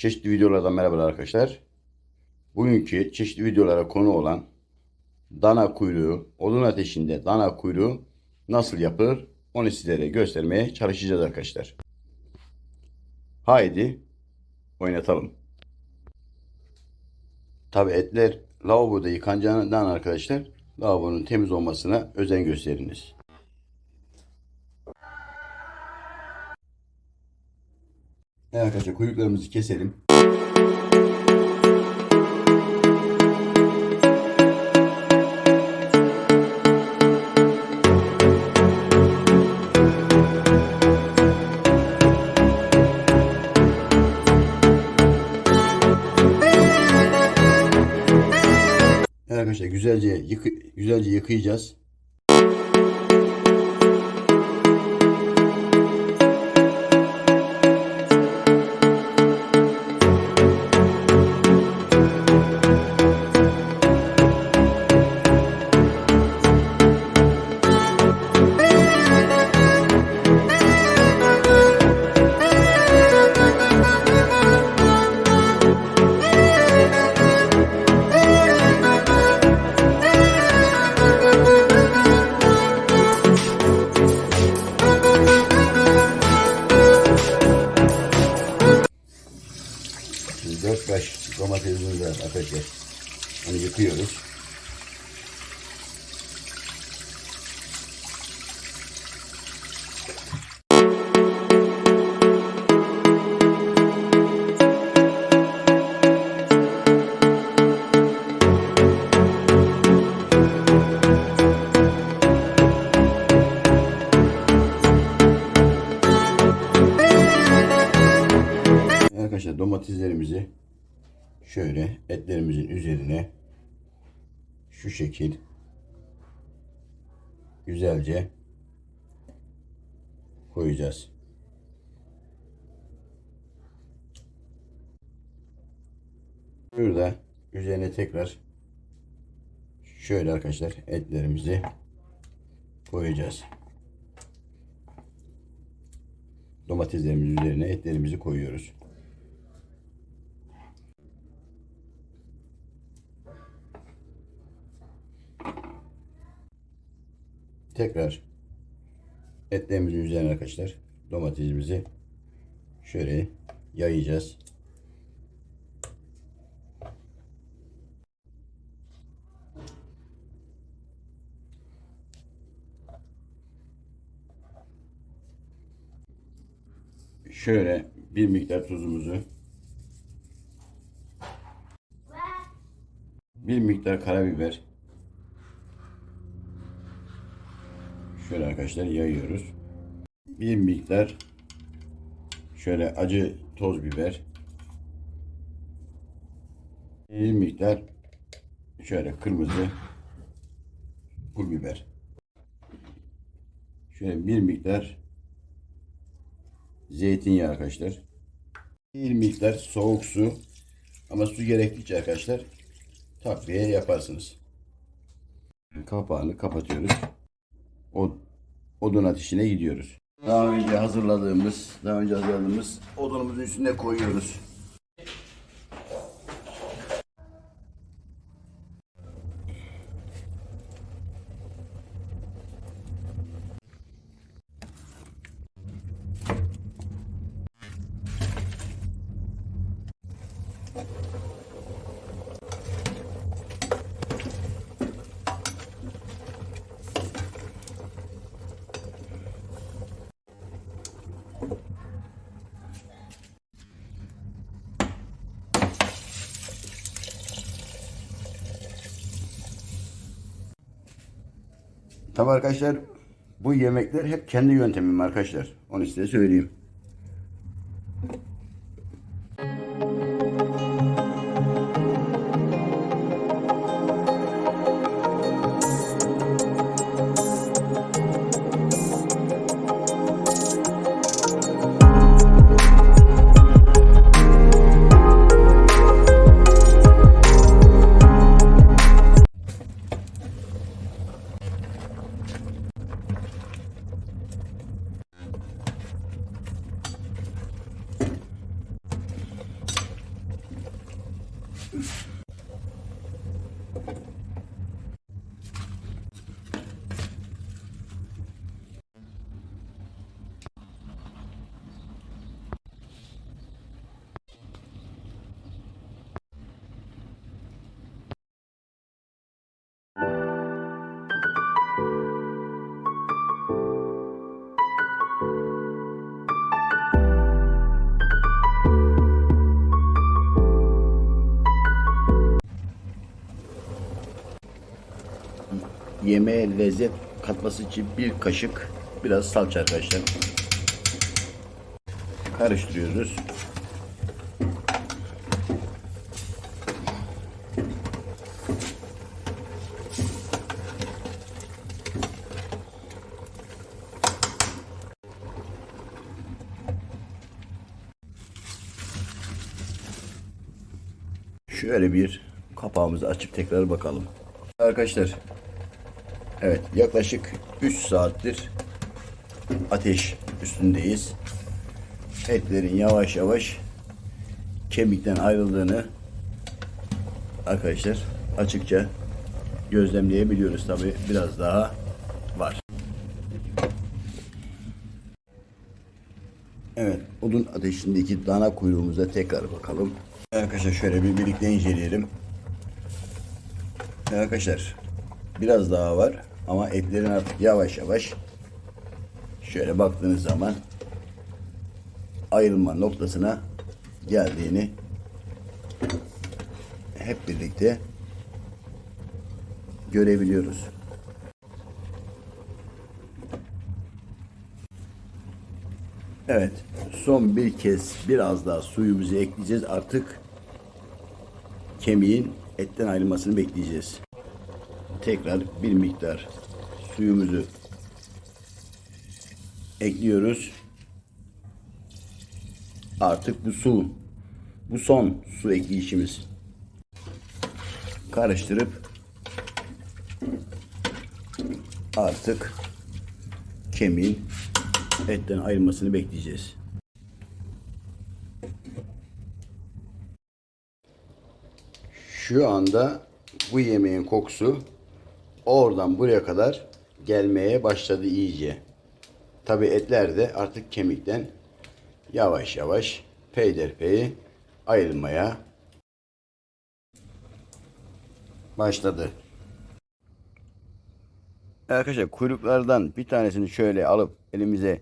Çeşitli videolardan merhabalar arkadaşlar. Bugünkü çeşitli videolara konu olan dana kuyruğu, odun ateşinde dana kuyruğu nasıl yapılır onu sizlere göstermeye çalışacağız arkadaşlar. Haydi oynatalım. Tabi etler lavaboda yıkanacağından arkadaşlar lavabonun temiz olmasına özen gösteriniz. Evet arkadaşlar kuyruklarımızı keselim. Evet arkadaşlar güzelce yıkı, güzelce yıkayacağız. Şimdi 4 baş domatesimiz var arkadaşlar. Onu yıkıyoruz. Domateslerimizi şöyle etlerimizin üzerine şu şekil güzelce koyacağız. Burada üzerine tekrar şöyle arkadaşlar etlerimizi koyacağız. Domateslerimizin üzerine etlerimizi koyuyoruz. Tekrar etlerimizin üzerine arkadaşlar domatesimizi şöyle yayacağız. Şöyle bir miktar tuzumuzu bir miktar karabiber Şöyle arkadaşlar yayıyoruz. Bir miktar şöyle acı toz biber. Bir miktar şöyle kırmızı pul biber. Şöyle bir miktar zeytinyağı arkadaşlar. Bir miktar soğuk su ama su gerektikçe arkadaşlar takviye yaparsınız. Kapağını kapatıyoruz odun ateşine gidiyoruz. Daha önce hazırladığımız, daha önce hazırladığımız odunumuzun üstüne koyuyoruz. Tabi arkadaşlar bu yemekler hep kendi yöntemim arkadaşlar. Onu size söyleyeyim. Yemeğe lezzet katması için bir kaşık biraz salça arkadaşlar. Karıştırıyoruz. Şöyle bir kapağımızı açıp tekrar bakalım. Arkadaşlar evet yaklaşık 3 saattir ateş üstündeyiz. Etlerin yavaş yavaş kemikten ayrıldığını arkadaşlar açıkça gözlemleyebiliyoruz. Tabi biraz daha var. Evet, odun ateşindeki dana kuyruğumuza tekrar bakalım. Arkadaşlar şöyle bir birlikte inceleyelim. Arkadaşlar biraz daha var ama etlerin artık yavaş yavaş şöyle baktığınız zaman ayrılma noktasına geldiğini hep birlikte görebiliyoruz. Evet, son bir kez biraz daha suyumuzu ekleyeceğiz. Artık kemiğin etten ayrılmasını bekleyeceğiz. Tekrar bir miktar suyumuzu ekliyoruz. Artık bu su, bu son su ekleyişimiz. Karıştırıp artık kemiğin etten ayrılmasını bekleyeceğiz. Şu anda bu yemeğin kokusu oradan buraya kadar gelmeye başladı iyice. Tabi etler de artık kemikten yavaş yavaş peyderpey ayrılmaya başladı. Arkadaşlar kuyruklardan bir tanesini şöyle alıp elimize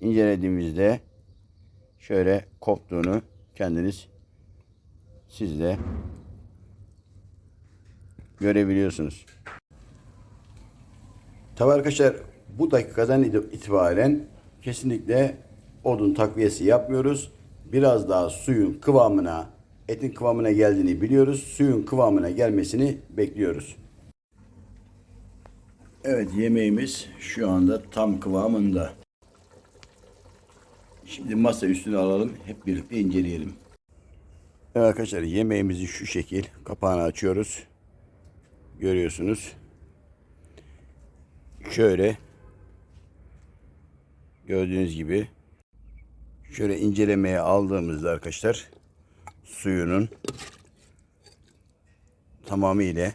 incelediğimizde şöyle koptuğunu kendiniz siz de görebiliyorsunuz. Tabi arkadaşlar bu dakikadan itibaren kesinlikle odun takviyesi yapmıyoruz. Biraz daha suyun kıvamına, etin kıvamına geldiğini biliyoruz. Suyun kıvamına gelmesini bekliyoruz. Evet yemeğimiz şu anda tam kıvamında. Şimdi masa üstüne alalım. Hep birlikte inceleyelim. Evet arkadaşlar yemeğimizi şu şekil kapağını açıyoruz. Görüyorsunuz. Şöyle gördüğünüz gibi şöyle incelemeye aldığımızda arkadaşlar suyunun tamamıyla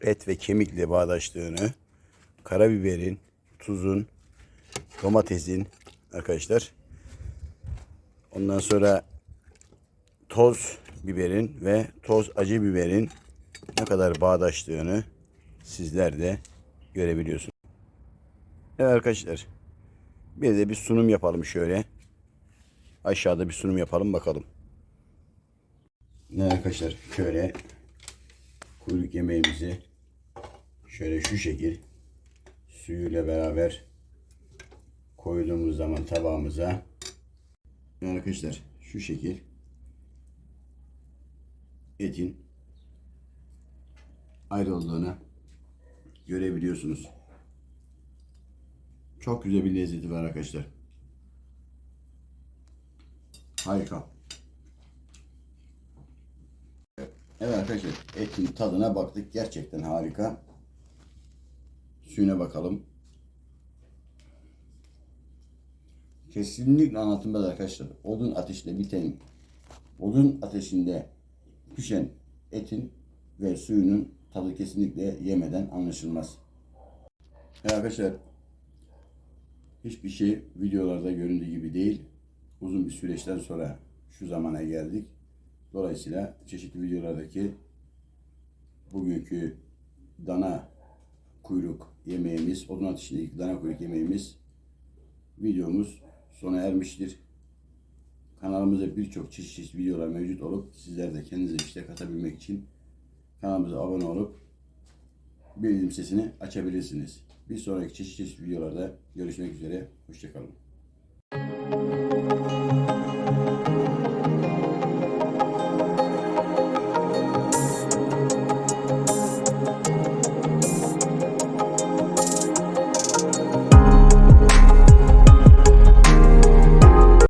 et ve kemikle bağdaştığını karabiberin, tuzun, domatesin arkadaşlar. Ondan sonra toz biberin ve toz acı biberin ne kadar bağdaştığını sizler de görebiliyorsunuz. Evet arkadaşlar. Bir de bir sunum yapalım şöyle. Aşağıda bir sunum yapalım bakalım. Ne arkadaşlar şöyle kuyruk yemeğimizi şöyle şu şekil suyuyla beraber koyduğumuz zaman tabağımıza arkadaşlar şu şekil etin ayrıldığını görebiliyorsunuz. Çok güzel bir lezzeti var arkadaşlar. Harika. Evet arkadaşlar etin tadına baktık. Gerçekten harika. Suyuna bakalım. Kesinlikle anlatılmaz arkadaşlar. Odun ateşinde biten, odun ateşinde pişen etin ve suyunun tadı kesinlikle yemeden anlaşılmaz. Evet arkadaşlar hiçbir şey videolarda göründüğü gibi değil. Uzun bir süreçten sonra şu zamana geldik. Dolayısıyla çeşitli videolardaki bugünkü dana kuyruk yemeğimiz, odun ateşindeki dana kuyruk yemeğimiz videomuz sona ermiştir. Kanalımızda birçok çeşit çeşit videolar mevcut olup sizler de kendinize işte katabilmek için kanalımıza abone olup bildirim sesini açabilirsiniz. Bir sonraki çeşit çeşit videolarda görüşmek üzere. Hoşçakalın.